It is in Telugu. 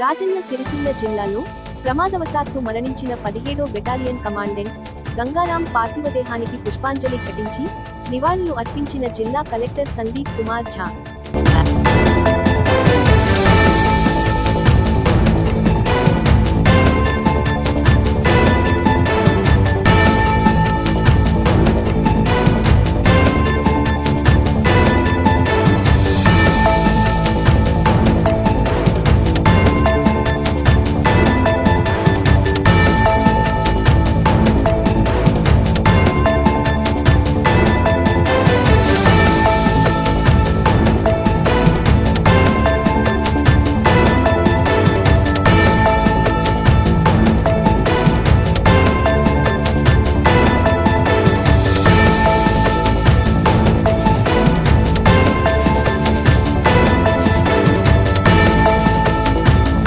రాజన్న సిరిసిల్ల జిల్లాలో ప్రమాదవశాత్తు మరణించిన పదిహేడో బెటాలియన్ కమాండెంట్ గంగారాం పార్థివ దేహానికి పుష్పాంజలి ఘటించి నివాళులు అర్పించిన జిల్లా కలెక్టర్ సందీప్ కుమార్ ఝా.